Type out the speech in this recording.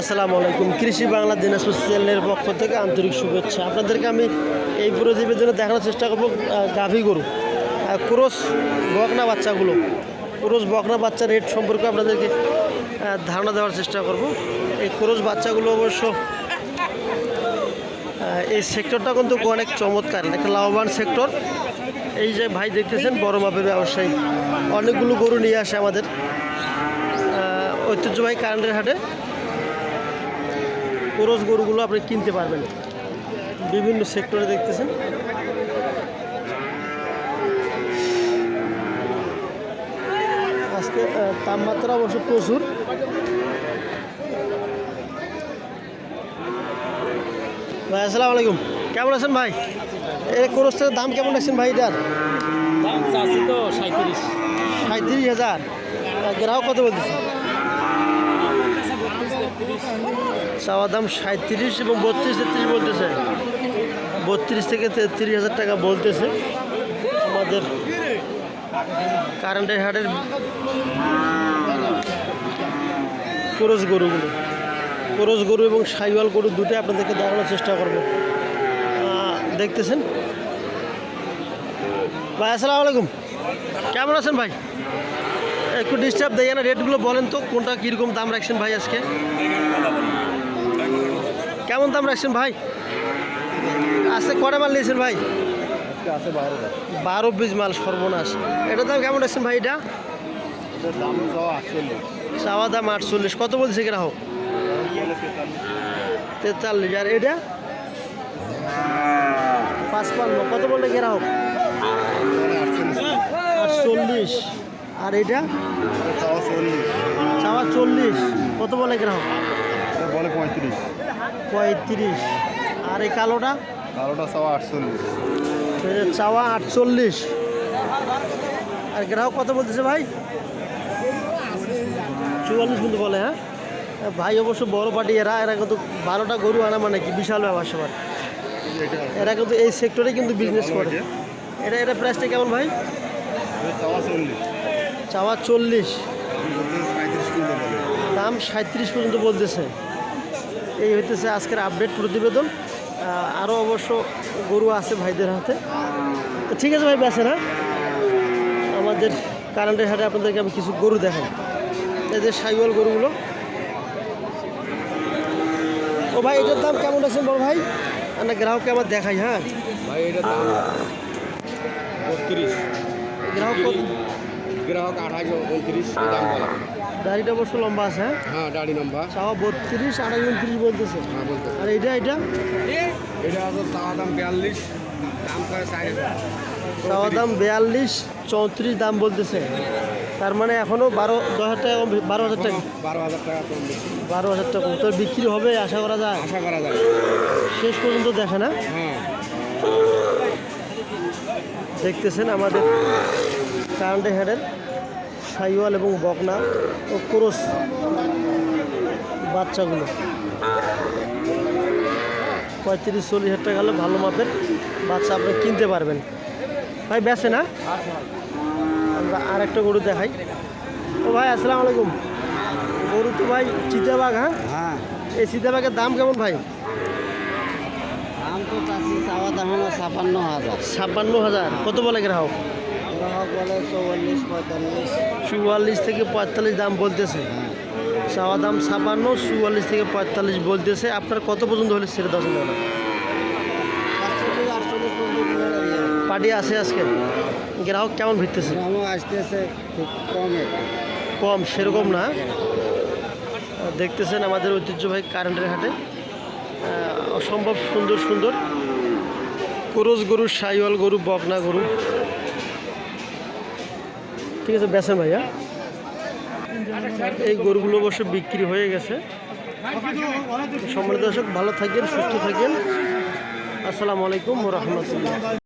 আসসালামু আলাইকুম। কৃষি বাংলা দিনাজপুর চ্যানেলের পক্ষ থেকে আন্তরিক শুভেচ্ছা। আপনাদেরকে আমি এই প্রতিবেদনে দেখানোর চেষ্টা করব গাভী গরু। ক্রোস বকনা বাচ্চাগুলো। ক্রোস বকনা বাচ্চার রেট সম্পর্কে আপনাদেরকে ধারণা দেওয়ার চেষ্টা করব। এই ক্রোস বাচ্চাগুলো অবশ্য এই সেক্টরটা কিন্তু অনেক চমৎকার একটা লাভবান সেক্টর। এই যে ভাই দেখতেছেন, বড় মাপের ব্যবসায়ী। অনেকগুলো গরু নিয়ে আসে আমাদের ঐতিহ্যবাহী কারেন্টের হাটে। ক্রোস গরুগুলো আপনি কিনতে পারবেন। বিভিন্ন সেক্টরে দেখতেছেন। আজকে তাপমাত্রা অবশ্য প্রচুর। ভাই আসসালামু আলাইকুম। কেমন আছেন ভাই? এই ক্রোসটার দাম কেমন রাখছেন ভাই এটার? দাম চাচ্ছি তো সাঁত্রিশ সাঁত্রিশ হাজার। গ্রাহক কত বলতেছে? চাওয়া দাম সাঁত্রিশ এবং বত্রিশ তেত্রিশ বলতেছে। বত্রিশ থেকে তেত্রিশ হাজার টাকা বলতেছে। আমাদের কারেন্টের হাটের ক্রোজ গরুগুলো ক্রোজ গরু এবং সাইওয়াল গরু দুটোই আপনাদেরকে দেখানোর চেষ্টা করব। দেখতেছেন? ভাই, আসসালামু আলাইকুম। কেমন আছেন ভাই? একটু ডিস্টার্ব দেয়। না রেটগুলো বলেন তো কোনটা কীরকম দাম রাখছেন ভাই আজকে? কেমন দাম রাখছেন ভাই? আজকে কটা মাল নিয়েছেন ভাই? বারো পিস মাল সর্বনাশ। এটার দাম কেমন রাখছেন ভাই এটা? চাওয়া দাম আটচল্লিশ। কত বলছে গ্রাহক? তেতাল্লিশ। আর এটা? পাঁচপান্ন। কত বললে গ্রাহক? আটচল্লিশ। আর এটা? চাওয়া চল্লিশ। কত বলে গ্রাহক? বলে পঁয়ত্রিশ। পঁয়ত্রিশ। আর এই কালোটা? বারোটা চাওয়া আটচল্লিশ। এই চাওয়া আটচল্লিশ। আর গ্রাহক কত বলতেছে ভাই? চুয়াল্লিশ কিন্তু বলে হ্যাঁ? ভাই অবশ্য বড় পার্টি এরা এরা কিন্তু বারোটা গরু আনা মানে কি বিশাল ব্যাপার সবার। এরা কিন্তু এই সেক্টরে কিন্তু বিজনেস করে। এটা এটা প্রাইসটা কেমন ভাই? চল্লিশ। চাওয়া চল্লিশ। দাম সাঁত্রিশ পর্যন্ত বলতেছে। এই হইতেছে আজকের আপডেট প্রতিবেদন। আরও অবশ্য গরু আছে ভাইদের হাতে। তো ঠিক আছে ভাই বেছে না আমাদের কারেন্টের হাটে আপনাদেরকে আমি কিছু গরু দেখাই। এই যে সাইওয়াল গরুগুলো। ও ভাই এটার দাম কেমন আছে বড় ভাই? না গ্রাহককে আমার দেখাই হ্যাঁ? ভাই দাম বত্রিশ। গ্রাহক গ্রাহক আঠাশ উনত্রিশ দাম বলা। দাড়িটা অবশ্য লম্বা আছে হ্যাঁ? হ্যাঁ গাড়ি নাম্বার চাওয়া বত্রিশ আড়াই উনত্রিশ বলতেছে। হ্যাঁ বলতে আর এটা এটা এটা আছে চাওয়া দাম বিয়াল্লিশ দাম করে চার চাওয়া দাম বিয়াল্লিশ চৌত্রিশ দাম বলতেছে। তার মানে এখনও বারো দশ হাজার টাকা বারো হাজার টাকা। বারো হাজার টাকা বারো হাজার টাকা তো বিক্রি হবে আশা করা যায়? আশা করা যায়। শেষ পর্যন্ত দেখে না? হ্যাঁ। দেখতেছেন আমাদের কারেন্টে হেডের সাইওয়াল এবং বকনা ও ক্রোস বাচ্চাগুলো। পঁয়ত্রিশ চল্লিশ হাজার টাকা হলে ভালো মাপের বাচ্চা আপনি কিনতে পারবেন। ভাই বেছে না আমরা আর একটা গরু দেখাই। ও ভাই আসসালাম আলাইকুম। গরু তো ভাই চিতাবাঘ হ্যাঁ? হ্যাঁ। এই চিতাবাঘের দাম কেমন ভাই? দাম তো চাওয়া দাম হলো ছাপান্ন হাজার। ছাপ্পান্ন হাজার। কত বলে গ্রাহক? চৌয়াল্লিশ থেকে পঁয়তাল্লিশ দাম বলতেছে। চাওয়া দাম ছাপান্ন, চুয়াল্লিশ থেকে পঁয়তাল্লিশ বলতেছে। আপনার কত পর্যন্ত হলে ছেড়ে দশ পর্যন্ত পার্টি আছে আজকে? গ্রাহক কেমন ভিড়তেছে কম, সেরকম না। দেখতেছেন আমাদের ঐতিহ্যবাহী কারেন্টের হাটে। অসম্ভব সুন্দর সুন্দর। ক্রোজ গরু, সাইওয়াল গরু, বকনা গরু। ঠিক আছে বেছেন ভাইয়া। এই গরুগুলো অবশ্য বিক্রি হয়ে গেছে। সম্মানিত দর্শক, ভালো থাকেন, সুস্থ থাকেন। আসসালামু আলাইকুম রহমতুল্লাহ।